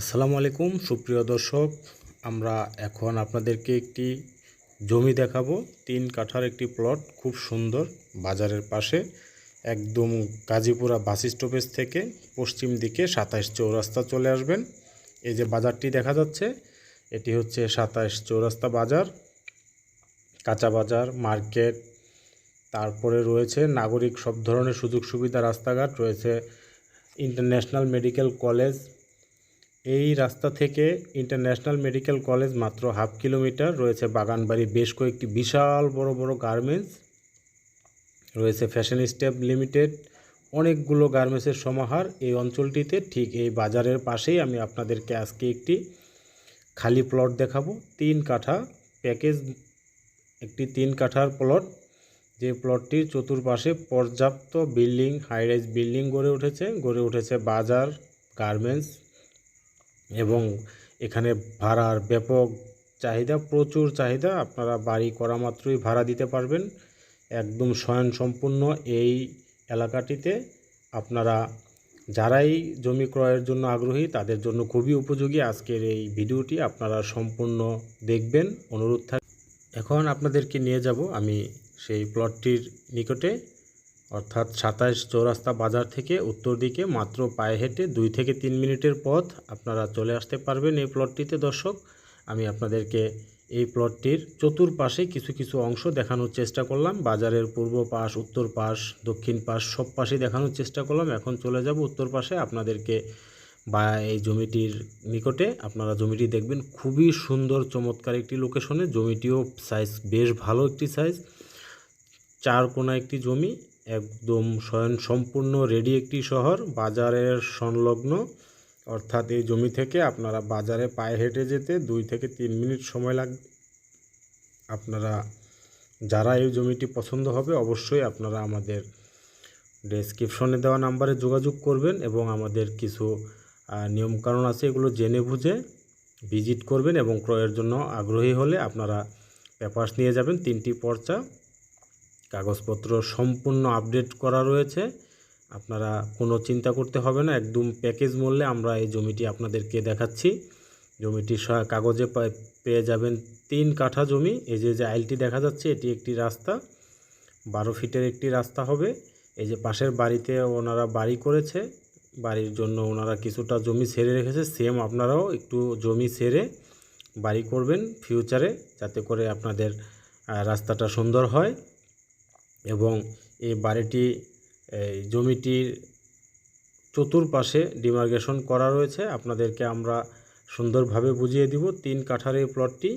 আসসালামু আলাইকুম, সুপ্রিয় দর্শক। আমরা এখন আপনাদেরকে একটি জমি দেখাবো। তিন কাঠার একটি প্লট খুব সুন্দর, বাজারের পাশে। একদম গাজীপুরা বাস স্টপেজ থেকে পশ্চিম দিকে সাতাইশ চৌরাস্তা চলে আসবেন। এই যে বাজারটি দেখা যাচ্ছে, এটি হচ্ছে সাতাইশ চৌরাস্তা বাজার। কাঁচা বাজার, মার্কেট, তারপরে রয়েছে নাগরিক সব ধরনের সুযোগ সুবিধা রাস্তাঘাট, রয়েছে ইন্টারন্যাশনাল মেডিকেল কলেজ এই রাস্তা থেকে ইন্টারন্যাশনাল মেডিকেল কলেজ মাত্র হাফ কিলোমিটার, রয়েছে বাগানবাড়ি বেশ কয়েকটি বিশাল বড় বড় গার্মেন্টস, রয়েছে ফ্যাশন স্টেপ লিমিটেড, অনেকগুলো গার্মেন্টসের সমাহার। এই অঞ্চলটিতে ঠিক এই বাজারের পাশেই আমি আপনাদেরকে আজকে একটি খালি প্লট দেখাবো। তিন কাঠা প্যাকেজ, একটি তিন কাঠার প্লট। যে প্লটটির চতুর্পাশে পর্যাপ্ত বিল্ডিং হাইরাইজ বিল্ডিং গড়ে উঠেছে। গড়ে উঠেছে বাজার, গার্মেন্টস এবং এখানে ভাড়ার ব্যাপক চাহিদা, প্রচুর চাহিদা। আপনারা বাড়ি করা মাত্রই ভাড়া দিতে পারবেন। একদম স্বয়ংসম্পূর্ণ এই এলাকাটিতে আপনারা যারাই জমি ক্রয়ের জন্য আগ্রহী, তাদের জন্য খুবই উপযোগী আজকের এই ভিডিওটি। আপনারা সম্পূর্ণ দেখবেন, অনুরোধ থাক। এখন আপনাদেরকে নিয়ে যাব আমি সেই প্লটটির নিকটে। অর্থাৎ সাতাইশ চৌরাস্তা বাজার থেকে উত্তর দিকে মাত্র পায়ে হেঁটে দুই থেকে তিন মিনিটের পথ আপনারা চলে আসতে পারবেন এই প্লটটিতে, দর্শক। আমি আপনাদেরকে এই প্লটটির চতুর্পাশে কিছু কিছু অংশ দেখানোর চেষ্টা করলাম। বাজারের পূর্ব পাশ, উত্তর পাশ, দক্ষিণ পাশ সব পাশেই দেখানোর চেষ্টা করলাম। এখন চলে যাব উত্তর পাশে আপনাদেরকে বা এই জমিটির নিকটে। আপনারা জমিটি দেখবেন খুবই সুন্দর, চমৎকার একটি লোকেশনে জমিটিও সাইজ বেশ ভালো একটি সাইজ চার কোনা একটি জমি। একদম স্বয়ং সম্পূর্ণ রেডি একটি শহর। বাজারের সংলগ্ন, অর্থাৎ এই জমি থেকে আপনারা বাজারে পায়ে হেঁটে যেতে দুই থেকে তিন মিনিট সময় লাগবে আপনারা, যারা এই জমিটি পছন্দ হবে অবশ্যই আপনারা আমাদের ডেসক্রিপশনে দেওয়া নাম্বারে যোগাযোগ করবেন এবং আমাদের কিছু নিয়মকানুন আছে এগুলো জেনে বুঝে ভিজিট করবেন এবং ক্রয়ের জন্য আগ্রহী হলে আপনারা পেপার্স নিয়ে যাবেন তিনটি পর্চা। কাগজপত্র সম্পূর্ণ আপডেট করা রয়েছে। আপনারা কোনো চিন্তা করতে হবে না, একদম প্যাকেজ মূল্যে আমরা এই জমিটি আপনাদেরকে দেখাচ্ছি। জমিটি কাগজে পেয়ে যাবেন তিন কাঠা জমি। এই যে যে আইলটি দেখা যাচ্ছে, এটি একটি রাস্তা। বারো ফিটের একটি রাস্তা হবে। এই যে, পাশের বাড়িতে ওনারা বাড়ি করেছে। বাড়ির জন্য ওনারা কিছুটা জমি ছেড়ে রেখেছে। সেম আপনারাও একটু জমি ছেড়ে বাড়ি করবেন ফিউচারে যাতে করে আপনাদের রাস্তাটা সুন্দর হয়। এবং এই বাড়িটি, এই জমিটির চতুর্পাশে ডিমার্গেশন করা রয়েছে। আপনাদেরকে আমরা সুন্দরভাবে বুঝিয়ে দিব। তিন কাঠার এই প্লটটি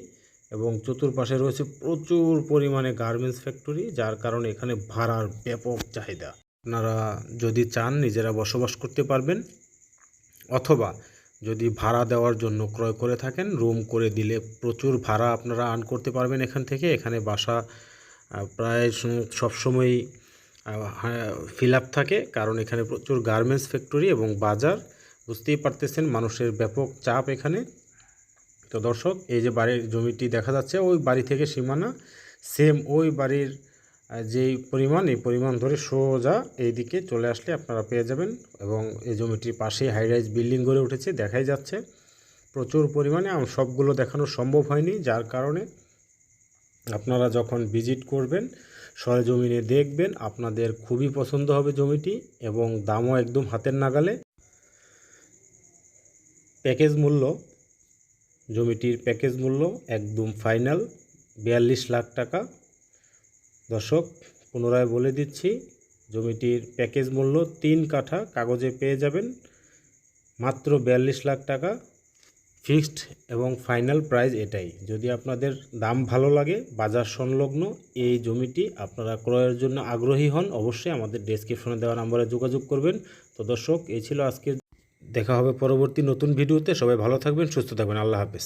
এবং চতুর্পাশে রয়েছে প্রচুর পরিমাণে গার্মেন্টস ফ্যাক্টরি, যার কারণে এখানে ভাড়ার ব্যাপক চাহিদা। আপনারা যদি চান নিজেরা বসবাস করতে পারবেন, অথবা যদি ভাড়া দেওয়ার জন্য ক্রয় করে থাকেন, রুম করে দিলে প্রচুর ভাড়া আপনারা আর্ন করতে পারবেন এখান থেকে। এখানে বাসা প্রায় সবসময়ই ফিল আপ থাকে। কারণ এখানে প্রচুর গার্মেন্টস ফ্যাক্টরি এবং বাজার। বুঝতেই পারতেছেন মানুষের ব্যাপক চাপ এখানে। তো দর্শক, এই যে বাড়ির জমিটি দেখা যাচ্ছে, ওই বাড়ি থেকে সীমানা সেম ওই বাড়ির যেই পরিমাণ, এই পরিমাণ ধরে সোজা এই দিকে চলে আসলে আপনারা পেয়ে যাবেন। এবং এই জমিটির পাশেই হাইরাইজ বিল্ডিং গড়ে উঠেছে, দেখাই যাচ্ছে। প্রচুর পরিমাণে সবগুলো দেখানো সম্ভব হয়নি, যার কারণে আপনারা যখন ভিজিট করবেন, সরেজমিনে দেখবেন আপনাদের খুবই পছন্দ হবে জমিটি এবং দামও একদম হাতের নাগালে। প্যাকেজ মূল্য, জমিটির প্যাকেজ মূল্য একদম ফাইনাল, বিয়াল্লিশ লাখ টাকা। দর্শক, পুনরায় বলে দিচ্ছি, জমিটির প্যাকেজ মূল্য তিন কাঠা কাগজে পেয়ে যাবেন, মাত্র বিয়াল্লিশ লাখ টাকা। ফিক্সড এবং ফাইনাল প্রাইস এটাই। যদি আপনাদের দাম ভালো লাগে, বাজার সংলগ্ন এই জমিটি আপনারা ক্রয়ের জন্য আগ্রহী হন, অবশ্যই আমাদের ডেসক্রিপশনে দেওয়া নাম্বারে যোগাযোগ করবেন। তো দর্শক, এই ছিল আজকের দেখা হবে পরবর্তী নতুন ভিডিওতে। সবাই ভালো থাকবেন, সুস্থ থাকবেন। আল্লাহ হাফেজ।